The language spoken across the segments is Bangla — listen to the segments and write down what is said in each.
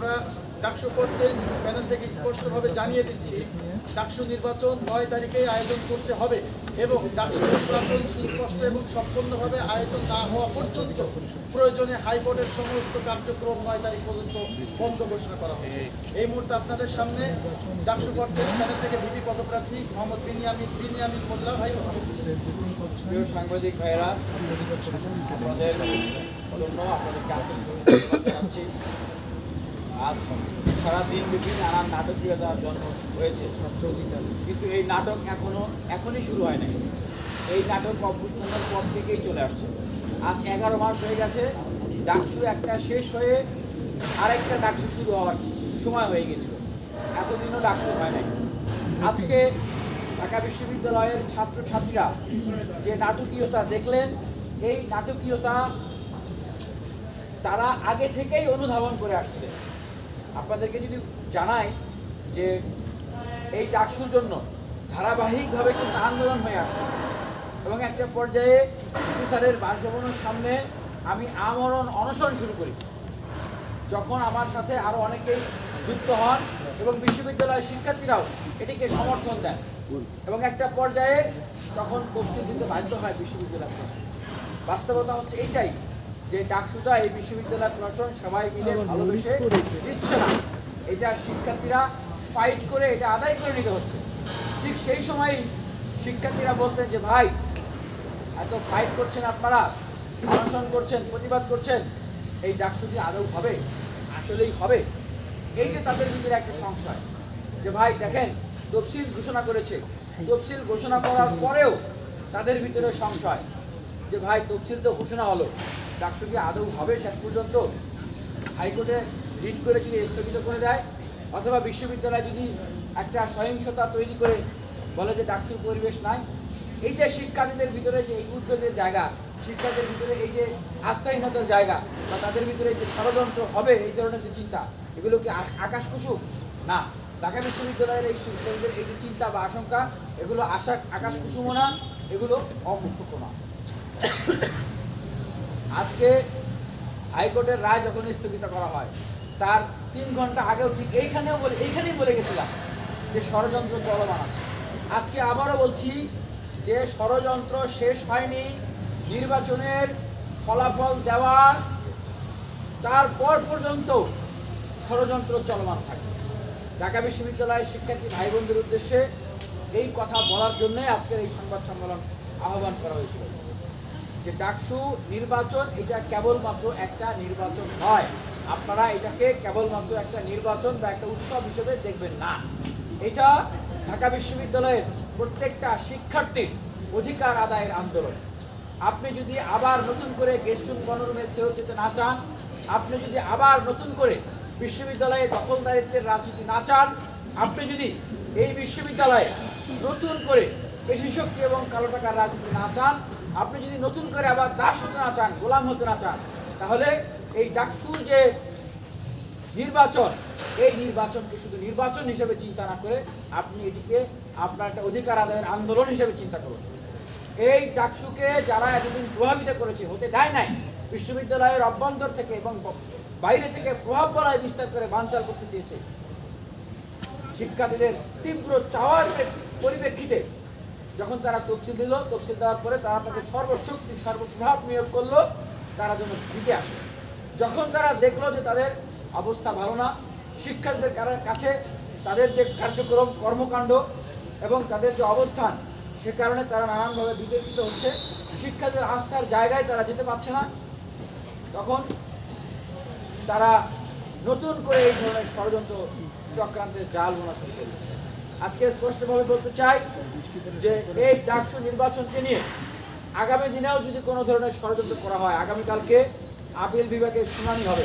আমরা ডাকসু ফর চেঞ্জ প্যানেল থেকে স্পষ্টভাবে জানিয়ে দিচ্ছি, ডাকসু নির্বাচন নয় তারিখে আয়োজন করতে হবে এবং ডাকসু নির্বাচন সুস্পষ্ট এবং সম্পূর্ণভাবে আয়োজন না হওয়া পর্যন্ত প্রয়োজনে হাইকোর্টের সমস্ত কার্যক্রম নয় তারিখ পর্যন্ত বন্ধ ঘোষণা করা হয়েছে। এই মুহূর্তে আপনাদের সামনে ডাকসু ফর চেঞ্জ প্যানেল থেকে ভিপি পদপ্রার্থী মোহাম্মদ বিনিয়ামিন বিনিয়ামিন মোল্লা ভাই। প্রিয় সাংবাদিক ভাইয়েরা, আপনাদের জন্য আজ সারাদিন ব্যাপী নানান নাটকীয়তার জন্ম হয়েছে কিন্তু এই নাটক এখনও এখনই শুরু হয় নাই। এই নাটক অভ্যুত্থানের পর থেকেই চলে আসছে। আজ এগারো মাস হয়ে গেছে। ডাকসু একটা শেষ হয়ে আরেকটা ডাকসু শুরু হওয়ার সময় হয়ে গেছিল। এতদিনও ডাকসু হয় নাই। আজকে ঢাকা বিশ্ববিদ্যালয়ের ছাত্রছাত্রীরা যে নাটকীয়তা দেখলেন, এই নাটকীয়তা তারা আগে থেকেই অনুধাবন করে আসছিলেন। আপনাদেরকে যদি জানাই যে এই ডাকসুর জন্য ধারাবাহিকভাবে কিন্তু আন্দোলন হয়ে আসছে এবং একটা পর্যায়ে ডিসি স্যারের বাসভবনের সামনে আমি আমরণ অনশন শুরু করি যখন আমার সাথে আরও অনেকেই যুক্ত হন এবং বিশ্ববিদ্যালয়ের শিক্ষার্থীরাও এটিকে সমর্থন দেন এবং একটা পর্যায়ে তখন প্রস্তুতি দিতে বাধ্য হয় বিশ্ববিদ্যালয়। বাস্তবতা হচ্ছে এইটাই যে ডাকসুটা এই বিশ্ববিদ্যালয় প্রশাসন সবাই মিলে ভালোবেসে দিচ্ছে। না। এটা শিক্ষার্থীরা ফাইট করে এটা আদায় করে নিতে হচ্ছে। ঠিক সেই সময় শিক্ষার্থীরা বলতেন যে ভাই এত ফাইট করছেন আপনারা অনশন করছেন প্রতিবাদ করছেন এই ডাকসুটি আদৌ হবে? আসলেই হবে? এই যে তাদের ভিতরে একটা সংশয়। যে ভাই দেখেন তফসিল ঘোষণা করেছে। তফসিল ঘোষণা করার পরেও তাদের ভিতরে সংশয়। যে ভাই তফসিল তো ঘোষণা হলো। ডাকসু কি আদৌ হবে শেষ পর্যন্ত? হাইকোর্টে রিট করে যদি স্থগিত করে দেয়? অথবা বিশ্ববিদ্যালয় যদি একটা সহিংসতা তৈরি করে বলে যে ডাকসুর পরিবেশ নাই? এই যে শিক্ষার্থীদের ভিতরে যে এই উদ্যোগের জায়গা, শিক্ষার্থীদের ভিতরে এই যে আস্থাহীনতার জায়গা, বা তাদের ভিতরে যে ষড়যন্ত্র হবে, এই ধরনের যে চিন্তা, এগুলো কি আকাশ কুসুম না। ঢাকা বিশ্ববিদ্যালয়ের এই শিক্ষার্থীদের এই যে চিন্তা বা আশঙ্কা, এগুলো আশা আকাশ কুসুমও না, এগুলো অমুক্ত না। আজকে হাইকোর্টের রায় যখন স্থগিত করা হয়, তার তিন ঘণ্টা আগেও ঠিক এইখানেও বলে এইখানেই বলে গেছিলাম যে ষড়যন্ত্র চলমান আছে। আজকে আবারও বলছি যে ষড়যন্ত্র শেষ হয়নি, নির্বাচনের ফলাফল দেওয়ার তারপর পর্যন্ত ষড়যন্ত্র চলমান থাকে ঢাকা বিশ্ববিদ্যালয়ের শিক্ষার্থী ভাই বোনদের উদ্দেশ্যে এই কথা বলার জন্যই আজকের এই সংবাদ সম্মেলন আহ্বান করা হয়েছিল। যে ডাকসু নির্বাচন, এটা কেবলমাত্র একটা নির্বাচন নয়। আপনারা এটাকে কেবলমাত্র একটা নির্বাচন বা একটা উৎসব হিসেবে দেখবেন না। এটা ঢাকা বিশ্ববিদ্যালয়ের প্রত্যেকটা শিক্ষার্থীর অধিকার আদায়ের আন্দোলন। আপনি যদি আবার নতুন করে গেস্টুন গণরুমে কেউ যেতে না চান, আপনি যদি আবার নতুন করে বিশ্ববিদ্যালয়ে দখলদারিত্বের রাজনীতি না চান, আপনি যদি এই বিশ্ববিদ্যালয়ে নতুন করে পেশি শক্তি এবং কালো টাকার রাজনীতি না চান আপনি যদি নতুন করে আবার দাস হতে না চান, গোলাম হতে না চান, তাহলে এই ডাকসুর যে নির্বাচন, এই নির্বাচনকে শুধু নির্বাচন হিসেবে চিন্তা না করে আপনি এটিকে আপনার একটা অধিকার আদায়ের আন্দোলন হিসেবে চিন্তা করুন। এই ডাকসুকে যারা এতদিন প্রভাবিত করেছে, হতে দেয় নাই, বিশ্ববিদ্যালয়ের অভ্যন্তর থেকে এবং বাইরে থেকে প্রভাব বলায় বিস্তার করে বানচাল করতে চেয়েছে। শিক্ষার্থীদের তীব্র চাওয়ার প্রে- পরিপ্রেক্ষিতে যখন তারা তফসিল দিল, তফসিল দেওয়ার পরে তারা তাদের সর্বশক্তি সর্বপ্রভাব নিয়োগ করল, তারা যেন জিতে আসে। যখন তারা দেখল যে তাদের অবস্থা ভালো না, শিক্ষার্থীদের কাছে তাদের যে কার্যক্রম, কর্মকাণ্ড এবং তাদের যে অবস্থান, সে কারণে তারা নানানভাবে বিতর্কিত হচ্ছে। শিক্ষার্থীদের আস্থার জায়গায় তারা যেতে পারছে না। তখন তারা নতুন করে এই ধরনের ষড়যন্ত্র চক্রান্তের জাল বোনা শুরু আজকে স্পষ্টভাবে বলতে চাই যে এই ডাকসু নির্বাচনকে নিয়ে আগামী দিনেও যদি কোনো ধরনের ষড়যন্ত্র করা হয়, আগামীকালকে আপিল বিভাগের শুনানি হবে।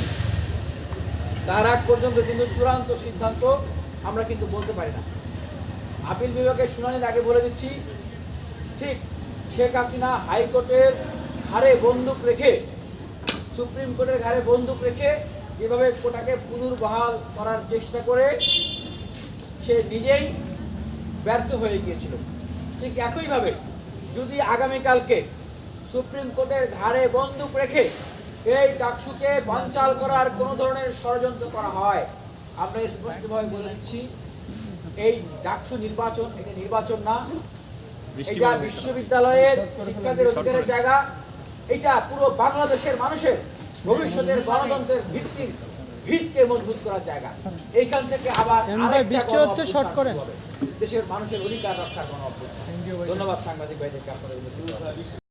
তার আগ পর্যন্ত কিন্তু চূড়ান্ত সিদ্ধান্ত আমরা কিন্তু বলতে পারি না। আপিল বিভাগের শুনানির আগে বলে দিচ্ছি, ঠিক শেখ হাসিনা হাইকোর্টের ঘাড়ে বন্দুক রেখে, সুপ্রিম কোর্টের ঘাড়ে বন্দুক রেখে যেভাবে কোটাকে পুনর্বহাল করার চেষ্টা করে, সে নিজেই ব্যর্থ হয়ে গিয়েছিল। ঠিক একইভাবে যদি আগামীকালকে সুপ্রিম কোর্টের ঘাড়ে বন্দুক রেখে এই ডাকসুকে বানচাল করার কোন ধরনের ষড়যন্ত্র করা হয় আমরা স্পষ্টভাবে বলে দিচ্ছি এই ডাকসু নির্বাচন এটা নির্বাচন না এটা বিশ্ববিদ্যালয়ের শিক্ষার্থীর অধিকারের জায়গা এটা পুরো বাংলাদেশের মানুষের ভবিষ্যতের গণতন্ত্রের ভিত্তির ভিতকে মজবুত করার জায়গা এইখান থেকে আবার বৃষ্টি হচ্ছে, শর্ট করেন। দেশের মানুষের অধিকার রক্ষার গণ। ধন্যবাদ সাংবাদিক ভাইদেরকে আপনাদের।